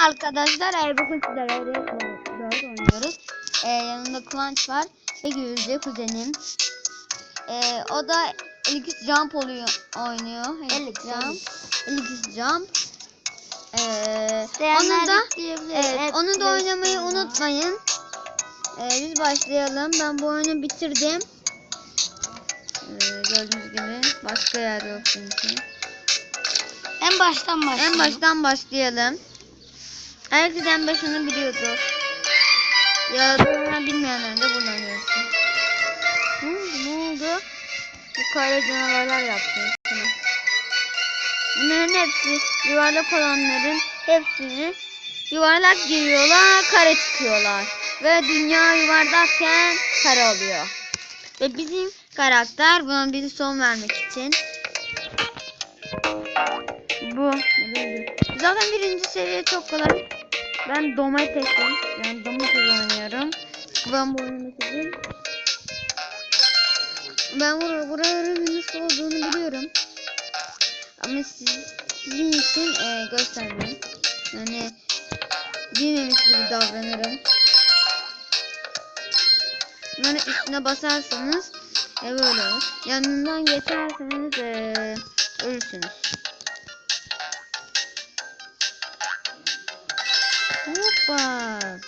Arkadaşlar e, bugün sizlerle Red oynuyoruz. E, yanımda Kıvanç var ve Gülce kuzenim. E, o da Elix Jump oluyor, oynuyor. Elix Jump. Elix Jump. E, onu da evet, onu da oynamayı unutmayın. E, biz başlayalım. Ben bu oyunu bitirdim. E, gördüğünüz gibi başka yer yok çünkü. En baştan başlayalım. En baştan başlayalım. Herkes en başını biliyordur. Ya bilmeyenler de kullanıyorsun. Ne oldu? Ne oldu? Bu kare canavarlar yaptı. Bunların hepsi yuvarlak olanların hepsini yuvarlak giriyorlar, kare çıkıyorlar. Ve dünya yuvarlakken kare oluyor. Ve bizim karakter buna bir son vermek için bu. Zaten birinci seviye çok kolay. Ben domatesim. Yani domates oynuyorum. Ben bu oyunu bitirdim. Ben bur buraların nasıl olduğunu biliyorum. Ama siz, sizin için e, göstermem. Yani bilmemiş gibi davranırım. Yani üstüne basarsanız e, böyle olur. Yanından geçerseniz e, Hoppa.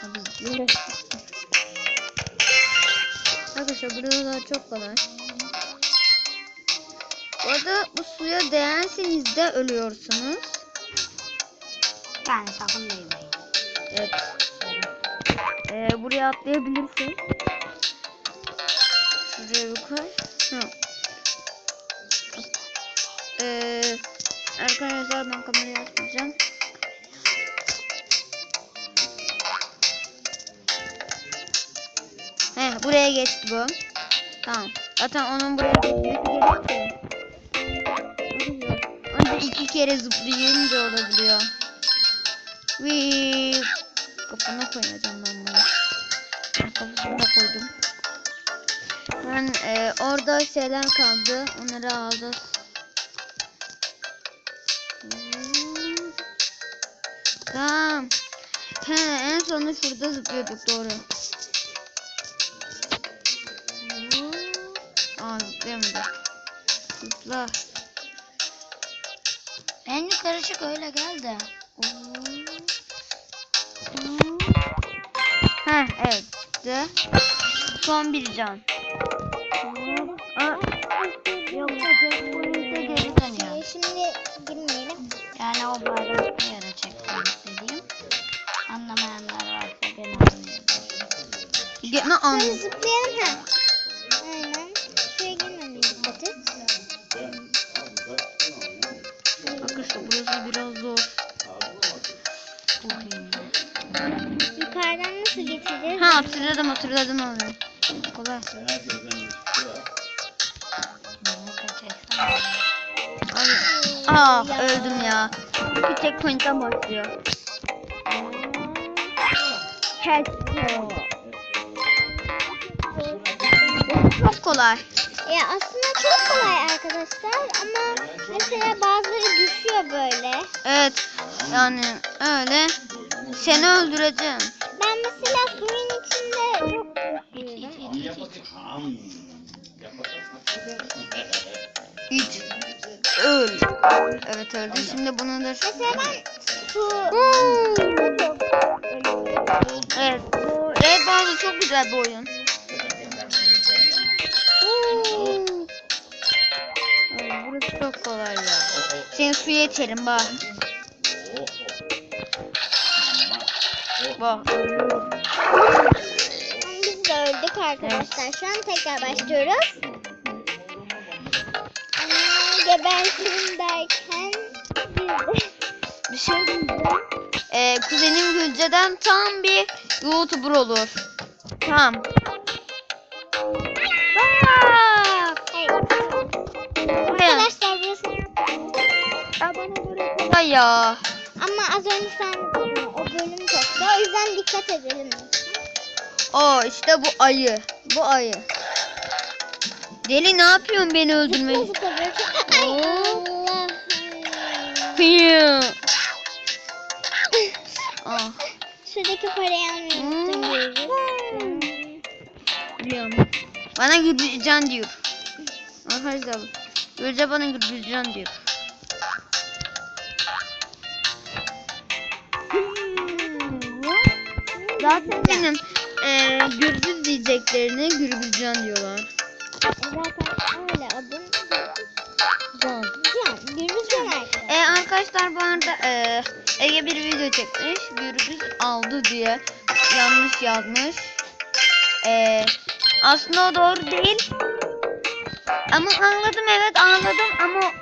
Hadi yürü. Arkadaşlar buralar çok kolay. Bu arada bu suya değerseniz de ölüyorsunuz. Yani sakın değmeyin. Evet. Ee, buraya atlayabilirsin. Şuraya bir koy. Hı. Ee, arkadaşlar ben kamerayı açmayacağım. Heh, buraya geçti bu. Tamam. Zaten onun buraya geçmesi gerekiyor. Ancak iki kere zıplayınca olabiliyor. Vii. Kafana koyacağım ben bunu. Kafasına koydum. Ben e, orada şeyler kaldı. Onları alacağız. Tamam. He, en sonunda şurada zıplıyorduk doğru. Aa zıplayamadık. Zıpla. En yukarı çık öyle gel de. Ha evet çıktı. Son bir can. Aa, Gene Hadi anladım. zıplayalım ha. Aynen. Şuraya girmemeye dikkat et. Arkadaşlar burası biraz zor. Yukarıdan nasıl geçeceğiz? Ha hatırladım hatırladım onu. Kolay. Abi. Ah öldüm ya. Bir tek point'ten başlıyor. Çok kolay. Ya aslında çok kolay arkadaşlar ama mesela bazıları düşüyor böyle. Evet. Yani öyle. Seni öldüreceğim. Ben mesela suyun içinde çok. İç. Öl. Evet öldü. Şimdi bunu da... Mesela ben su Hmm. Evet. Red Bull'da çok güzel bir oyun. Burası çok kolay ya. Seni suya içerim bak. Bak. ölüyorum. Biz de öldük arkadaşlar. Şu an tekrar başlıyoruz. Ama gebertirim derken biz de Bir şey diyeceğim. Ee, kuzenim Gülce'den tam bir YouTuber olur. Tamam. Ya bana göre kolay ya. ama az önce sen o bölüm çoktu. O yüzden dikkat edelim. O işte bu ayı. Bu ayı. Deli ne yapıyorsun beni öldürmek? zıpla böyle. Ay Oo. Allah. Piu. Ah, Şuradaki parayı unuttum Hmm. Biliyorum. Bana Gürbüzcan diyor. Arkadaşlar Gülce bana Gürbüzcan diyor. Zaten benim e, Gürbüz diyeceklerine Gürbüzcan diyorlar. Zaten öyle adım. Can. Can. Gürbüz Can arkadaşlar. E, arkadaşlar bu arada e, Ege bir video çekmiş. Gürbüz aldı diye yanlış yazmış. E, aslında o doğru değil. Ama anladım evet anladım ama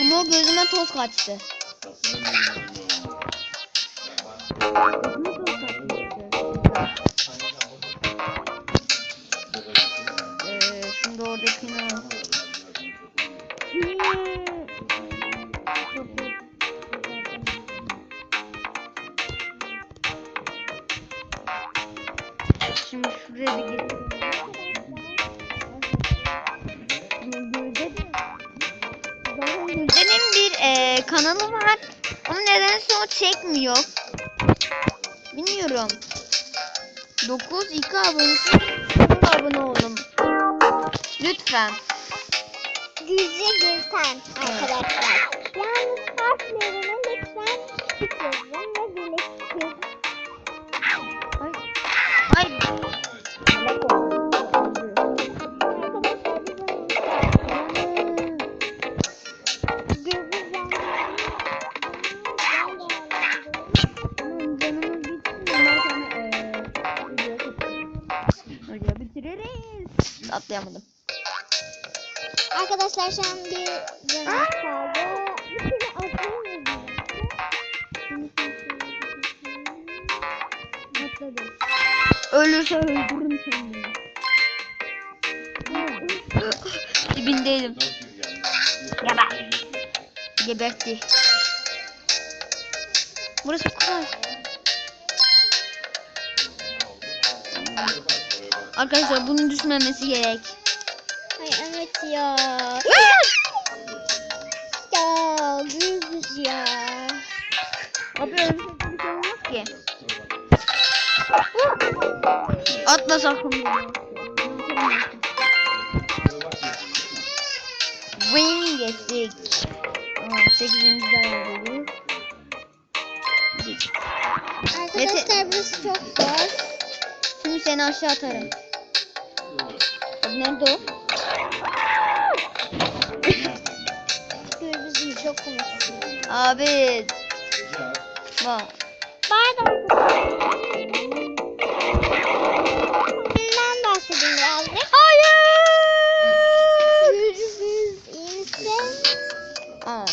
ama gözüme toz kaçtı. Ee, şimdi. Şimdi şuraya bir git. Gülden'in bir e, kanalı var. Ama nedense o çekmiyor. Bilmiyorum. 9 2 abonesi. Kanala abone olun. Lütfen. Gülce Gülten arkadaşlar. Yalnız harflerine lütfen küçük Atlayamadım. Arkadaşlar şu an bir canımız kaldı. Atladım. Ölürse öldürürüm kendimi. Dibindeydim. Geber. Gebertti. Burası kolay. Arkadaşlar bunun düşmemesi gerek. Ay evet ya. Ya Gürbüz ya. Abi öyle bir şey olmaz ki. Atla sakın bunu. Wing geçtik. Aa, 8. dayanıyoruz. Arkadaşlar burası çok zor. Şimdi seni aşağı atarım. Nerede o? Gürbüz'ün çok komiksin. Abi. Bak. Pardon. Bundan bahsedeyim birazcık. Hayır. İyi misin? Aa.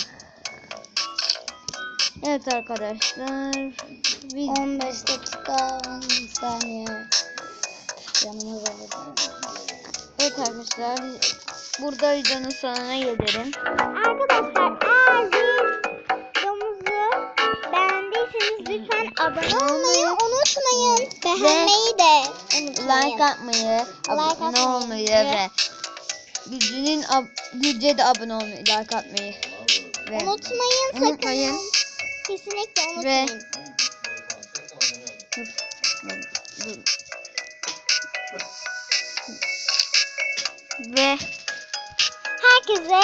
Evet arkadaşlar. Biz 15 dakika 10 saniye. Yanımız olur. Evet arkadaşlar burada videonun sonuna gelirim. Arkadaşlar eğer videomuzu beğendiyseniz lütfen abone olmayı unutmayın. Beğenmeyi de unutmayın. Like atmayı, abone atmayı olmayı ve- ve Gülce'nin ab- Gülce'ye de abone olmayı, like atmayı ve Unutmayın sakın. Unutmayın. Kesinlikle Ve- unutmayın. Dur, dur, dur. Ve Herkese